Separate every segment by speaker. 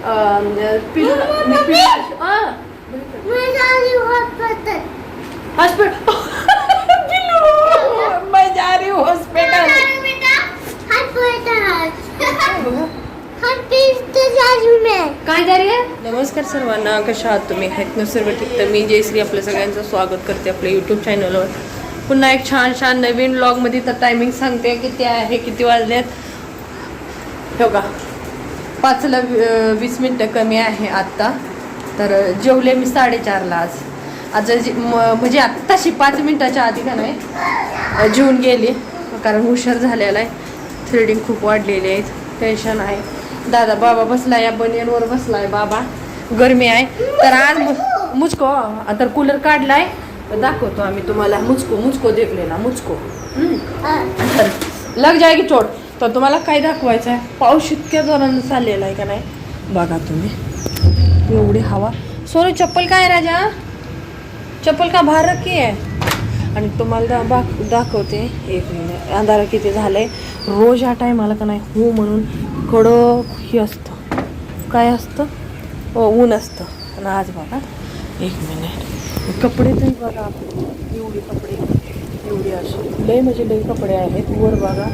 Speaker 1: पिलू हा हॉस्पिटल मैं जा रही हूँ हॉस्पिटल काय जा रही आहे नमस्कार सर्वांना कशा आहात तुम्ही आहेत ना सर्व ठीक तर मी जयश्री आपल्या सगळ्यांचं स्वागत करते आपल्या यूट्यूब चॅनलवर पुन्हा एक छान छान नवीन व्लॉगमध्ये तर टायमिंग सांगते किती आहे किती वाजलेत हो का पाचला वी- वीस मिनटं कमी आहे आत्ता. तर जेवले मी साडेचारला आज. आज जे- म- म्हणजे आत्ताशी पाच मिनटाच्या आधी का नाही जेवून गेली. कारण हुशार झालेला आहे. थ्रेडिंग खूप वाढलेली आहे. टेन्शन आहे. दादा बाबा बसला या बनियनवर बसला आहे बाबा. गरमी आहे. तर आज मुचको. तर कूलर काढलाय. दाखवतो आम्ही तुम्हाला. मुचको मुचको देखलेला. मुचको. तर लग जाएगी चोट. तर तुम्हाला काय दाखवायचं आहे पाऊस इतक्या जोरानं चाललेला आहे का नाही? बघा तुम्ही. एवढी हवा. सोनू चप्पल काय राजा? चप्पल का भार की आहे? आणि तुम्हाला दा बा दाखवते एक मिनिट अंधारा किती झालंय? रोज या टायमाला का नाही? हो म्हणून कडक हे असतं. काय असतं? हो ऊन असतं. आणि आज बघा. एक मिनिट कपडे तरी बघा. एवढे कपडे. एवढे असे. लय म्हणजे लय कपडे आहेत. वर बघा.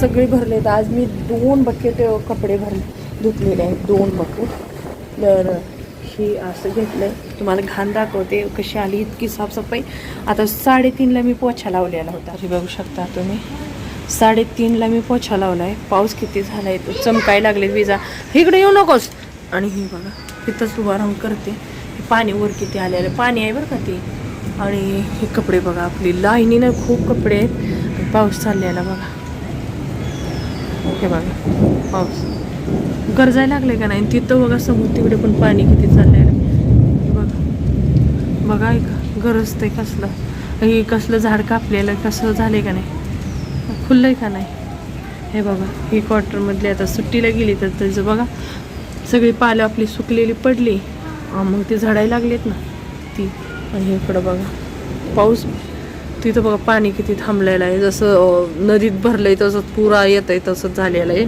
Speaker 1: सगळे भरले आहेत. आज मी दोन बकेट कपडे भरले धुतलेले आहेत. दोन बकेट. तर ही असं घेतलंय. तुम्हाला घाण दाखवते कशी आली इतकी साफसफाई. आता साडेतीनला मी पोछा लावलेला होता. हे बघू शकता तुम्ही. साडेतीनला मी पोछा लावला आहे पाऊस किती झालाय तो चमकाय लागले विजा. इकडे येऊ नकोस. आणि हे बघा तिथंच उभा राहून करते. हे पाणी वर किती आलेलं पाणी आहे बरं का ती. आणि हे कपडे बघा आपली लाईनीनं खूप कपडे आहेत. पाऊस चाललेला बघा. हे बघा पाऊस. गरजायला लागले का नाही? आणि तिथं बघा समोर तिकडे पण पाणी किती चाललंय. आहे. बघा. बघा ऐका गरजतंय कसलं. हे कसलं झाड कापलेलं कसं झालंय का नाही? खुल्लंय का नाही? हे बघा ही क्वार्टरमधली आता सुट्टीला गेली तर त्याचं बघा. सगळी पालं आपली सुकलेली पडली. मग ते झाडायला लागलेत ना ती. आणि इकडं बघा. पाऊस तिथं बघा पाणी किती थांबलेलं आहे. जसं नदीत नदीत भरलंय तसं पुरा येत आहे तसंच झालेलं आहे.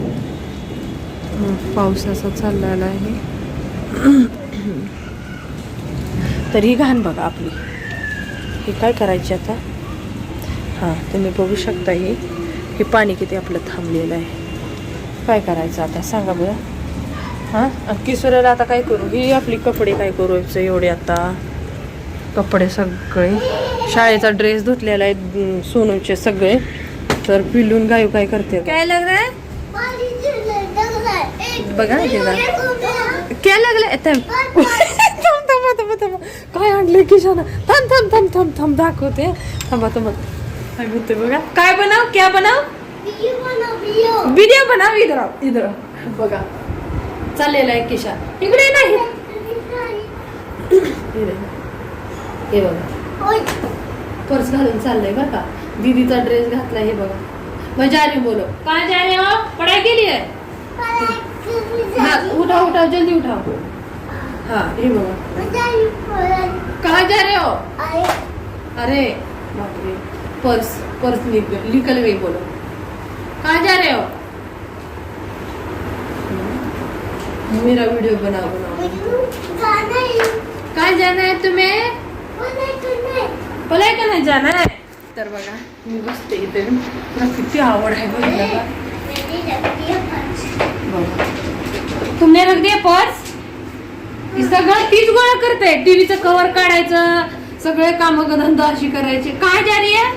Speaker 1: पाऊस असा चाललेला आहे. तर ही घाण बघा आपली. हे काय करायची आता? हां तुम्ही बघू शकता हे. हे पाणी किती आपलं थांबलेलं आहे. काय करायचं आता? सांगा बरं. हां आणि आता काय करू? ही आपली कपडे काय करूचं एवढे आता? कपडे सगळे. शाळेचा ड्रेस धुतलेला आहे सोनूचे सगळे. तर पिलून गायू काय करते? काय लागलं बघा तिला. काय लागलं थांब. थांब थांब काय आणले किशाना? थांब थांब थांब थांब थांब दाखवते. थांबा थांबा. काय बोलते बघा? काय बनाव? क्या बनाव? व्हिडिओ बनाव इधर इधर. बघा. चाललेला आहे किशा. इकडे नाही. हे बघा. पर्स घालून चाललंय बरं का? दीदीचा ड्रेस घातला हे बघा. मैं जा रही बोलो कहाँ जा रहे हो? पढ़ाई के लिए हाँ उठाओ उठाओ जल्दी उठाओ हाँ ये बघा. कहाँ जा रहे हो? अरे. बाप रे पर्स पर्स निकल निकल गई बोलो. कहाँ जा रहे हो? मेरा वीडियो बनाओ बनाओ कहाँ जाना है तुम्हें? पलाय का नाही जाना है तर बघा मी बसते इथे. तुला किती आवड आहे बघा तुमने रख दिया पर्स सगळं तीच गोळा करते. टीव्हीचं कव्हर काढायचं सगळे काम धंदा अशी करायची. काय जा रही है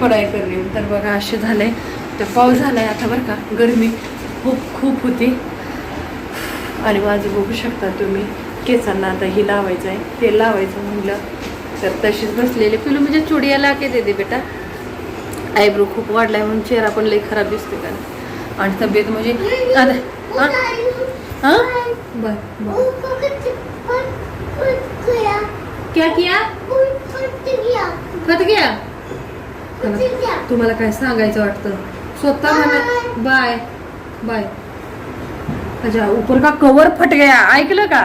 Speaker 1: पढाई कर रही हूँ. तर बघा असे झालंय तर पाऊस झालाय आता बरं का. गरमी खूप खूप होती. आणि माझं बघू शकता तुम्ही. केसांना दही लावायचं आहे. तेल लावायचं म्हणलं. तर तशीच बसलेले. पिलू म्हणजे चुडिया लाके दे दे बेटा. आयब्रो खूप वाढलाय म्हणून चेहरा पण लई खराब दिसते का? आणि तब्येत म्हणजे क्या किया? कट गया तुम्हाला काय सांगायचं वाटतं? स्वतः म्हणा. बाय. बाय. अच्छा ऊपर का कवर फट गया ऐकलं का?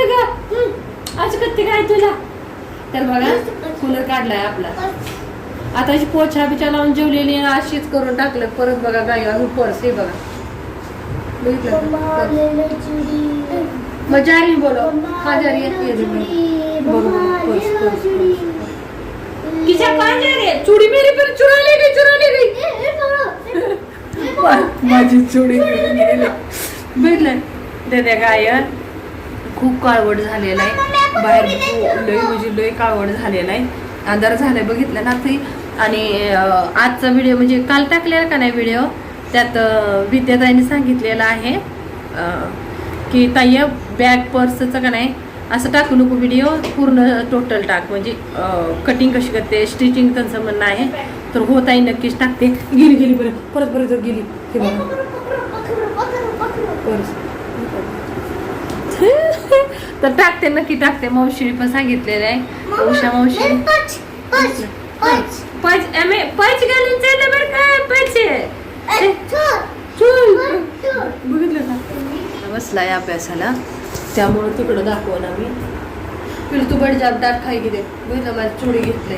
Speaker 1: कत्ते काय तुला? तर बघा कूलर काढलाय आपला. आता अशी पोछा बिछा लावून जेवलेली अशीच करून टाकलं. परत बघा अजून पर्स हे बघा. बघितलं मग जारी बोलो हा जारी दे
Speaker 2: चूड़ी.
Speaker 1: मेरी पर चुरा ले गई. चुरा ले गई माझी चुडी बघितलं त्या गायन. खूप काळवड झालेला आहे. बाहेर लय म्हणजे लय काळवड झालेला आहे अंधार झालाय बघितलं ना ते. आणि आजचा व्हिडिओ म्हणजे काल टाकलेला का नाही व्हिडिओ त्यात विद्याताईने सांगितलेलं आहे की ताई बॅग पर्सचं का नाही असं टाकू नको व्हिडिओ पूर्ण टोटल टाक. म्हणजे कटिंग कशी करते स्टिचिंग त्यांचं म्हणणं आहे. तर हो ताई नक्कीच टाकते. गेली गेली बरं. परत परत जर गेली. हे बघा. तर टाकते नक्की टाकते. मावशीने पण सांगितलेलं आहे. उषा मावशी. पच एमे पच घालून चाललं बरं का? पच
Speaker 2: two,
Speaker 1: चल
Speaker 2: one, two.
Speaker 1: बघितलं का बसलाय अभ्यासाला. त्यामुळं तिकडं दाखवून आम्ही फिर तू बड जाब डाट खाई दे. बघितलं माझी चुडी घेतले.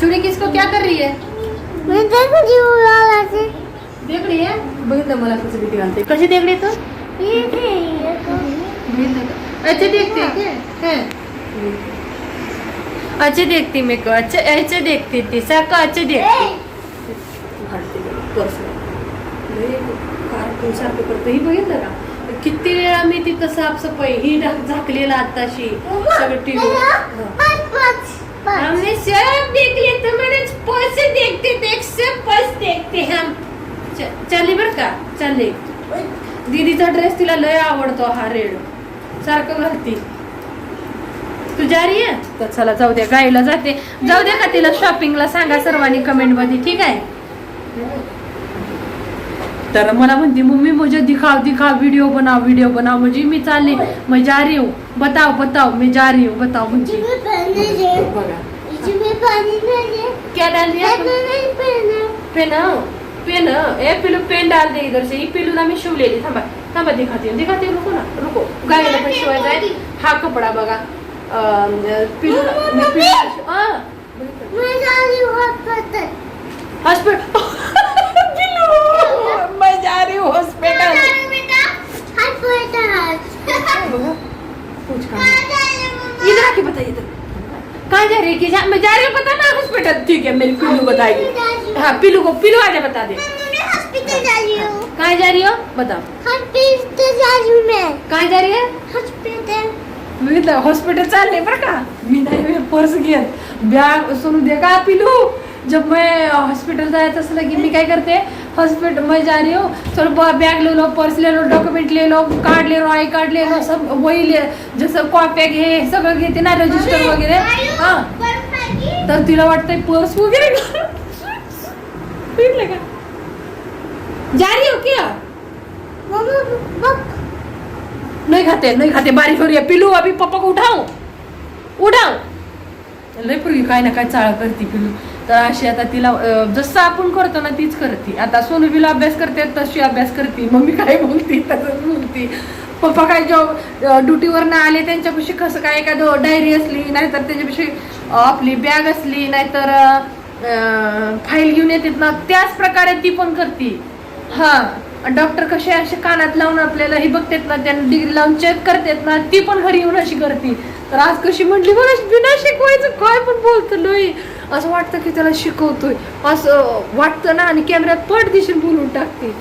Speaker 1: चुडी किसको क्या कर रही है?
Speaker 2: मैं देखो जी वो वाला से
Speaker 1: देख रही है? बघितलं मला कसं भीती घालते. कशी देखली तू
Speaker 2: ये है ये तो
Speaker 1: बघितलं का? अच्छे देखते हैं. हैं? अच्छे देखती मेरे को अच्छे अच्छे देखती थी साका अच्छे देखती. ही बघितलं का? किती वेळा मी तिथं साफसफाई ही झाकलेला आताशी. सगळं
Speaker 2: पंच
Speaker 1: हमने सब देख लिया तो मैंने पर्स देखते देख सब पर्स देखते हम. च- चालली बर का? चालली. दीदीचा ड्रेस तिला लय आवडतो हा रेड. सारखं घालती. तू जारी आहे? तर चला जाऊ द्या गाईला जाते. जाऊ द्या का तिला शॉपिंगला सांगा सर्वांनी कमेंटमध्ये ठीक आहे? तर मला म्हणते मम्मी मुझे दिखाव दिखाव व्हिडिओ बनाव व्हिडिओ बनाव म्हणजे मी चालले मैं जा रही हूँ. बताओ बताओ मैं जा रही हूँ बताओ म्हणजे. क्या डाल दिया पेन पेन. ए पिलू पेन डाल दे इधर से. ही पिलूला मी शिवलेली थांबा. थांबा दिखाते हूँ। दिखाते हूँ रुको ना रुको। गायला पण शिवायचा आहे हा कपडा बघा अं, पिलू मी पिलू हा।
Speaker 2: मैं जा रही हूँ हॉस्पिटल
Speaker 1: हॉस्पिटल पिलू मैं जा रही हूँ हॉस्पिटल
Speaker 2: बेटा हॉस्पिटल
Speaker 1: बघा पूछ का
Speaker 2: कहाँ जा रही हो मम्मा?
Speaker 1: इधर आके बता इधर। कहाँ जा रही है? कि जा, मैं जा रही हूँ पता ना हॉस्पिटल ठीक है मेरी पिल्लू बताएगी। हाँ। पिल्लू को पिल्लू आजा बता दे।
Speaker 2: मैं हॉस्पिटल जा रही हूँ।
Speaker 1: कहाँ जा रही हो? बताओ।
Speaker 2: हॉस्पिटल जा रही हूँ मैं।
Speaker 1: कहाँ जा रही है?
Speaker 2: हॉस्पिटल।
Speaker 1: बघितलं हॉस्पिटल चालले बरं का मी नाही पर्स घेत बॅग सोनू दे का पिलू? जब मैं हॉस्पिटल जायचं असलं की मी काय करते। हॉस्पिटल मैं जा रही हूँ। चलो बैग ले लो पर्स ले लो डॉक्यूमेंट ले लो कार्ड ले लो आई कार्ड ले लो सब वही ले जसं कॉप्या घे सगळं घेते ना रजिस्टर वगैरे हा। तर तिला वाटतंय पर्स वगैरे का जा रही हो क्या? नहीं खाते नहीं खाते बारिश हो रही है। पिलू अभी पापा को उठाओ उठाओ लय पूर्वी काय ना काय चाळ करते पिलू. तर अशी आता तिला जसं आपण करतो ना तीच करते. आता सोनू बिला अभ्यास करते तशी अभ्यास करते. मम्मी काय बोलती तसंच बोलती. पप्पा काय जॉब ड्युटीवर ना आले त्यांच्यापाशी कसं काय एखादं डायरी असली नाहीतर त्यांच्यापाशी आपली बॅग असली नाहीतर फाईल घेऊन येतात ना त्याच प्रकारे ती पण करते. हा. डॉक्टर कसे असे कानात लावून आपल्याला हे बघतात ना त्यांना डिग्री लावून चेक करतात ना ती पण घरी येऊन अशी करते. तर आज कशी म्हटली बरं बिना शिकवायचं काय पण बोलतो लय असं वाटतं की त्याला शिकवतोय. असं वाटतं ना आणि कॅमेऱ्यात पट दिशेने बोलून टाकते.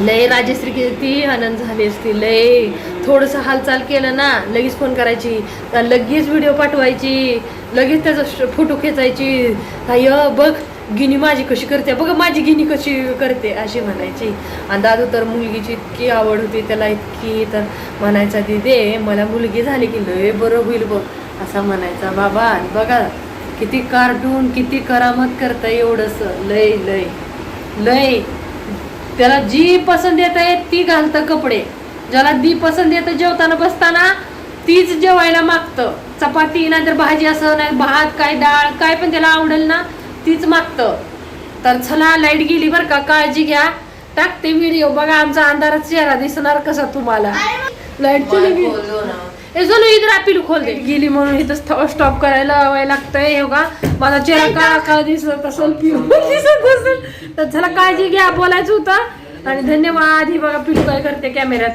Speaker 1: लय राजश्री किती आनंद झाली असती लय थोडंसं हालचाल केलं ना लगेच फोन करायची. लगेच व्हिडिओ पाठवायची. लगेच त्याचा फोटो खेचायची. ताई बघ. गिनी माझी कशी करते? बघ माझी गिनी कशी करते? अशी म्हणायची. आणि दादू तर मुलगीची इतकी आवड होती त्याला इतकी तर म्हणायचा दे मला मुलगी झाली की लय बरं होईल बघ. असा म्हणायचा बाबा आणि बघा किती कार्टून किती करामत करता एवढंस. लय लय लय. त्याला जी पसंत येत आहे ती घालतं कपडे. ज्याला दी पसंत येतं जेवताना बसताना तीच जेवायला मागतं. चपाती नाहीतर भाजी असं नाही भात काय डाळ काय पण त्याला आवडेल ना तीच मागतं. तर चला लाइट गेली बरं का काळजी घ्या. टाकते व्हिडिओ बघा आमचा अंधारात चेहरा दिसणार कसा तुम्हाला. लाइट चली इधर आपली खोल दे. गेली म्हणून इथं स्टॉप करायला लावायला लागतंय हे बघा. माझा चेहरा काळा काळा दिसत असेल दिसत असेल. तर चला काळजी घ्या बोलायचं होतं. आणि धन्यवाद ही बघा पिलू काय करते कॅमेऱ्यात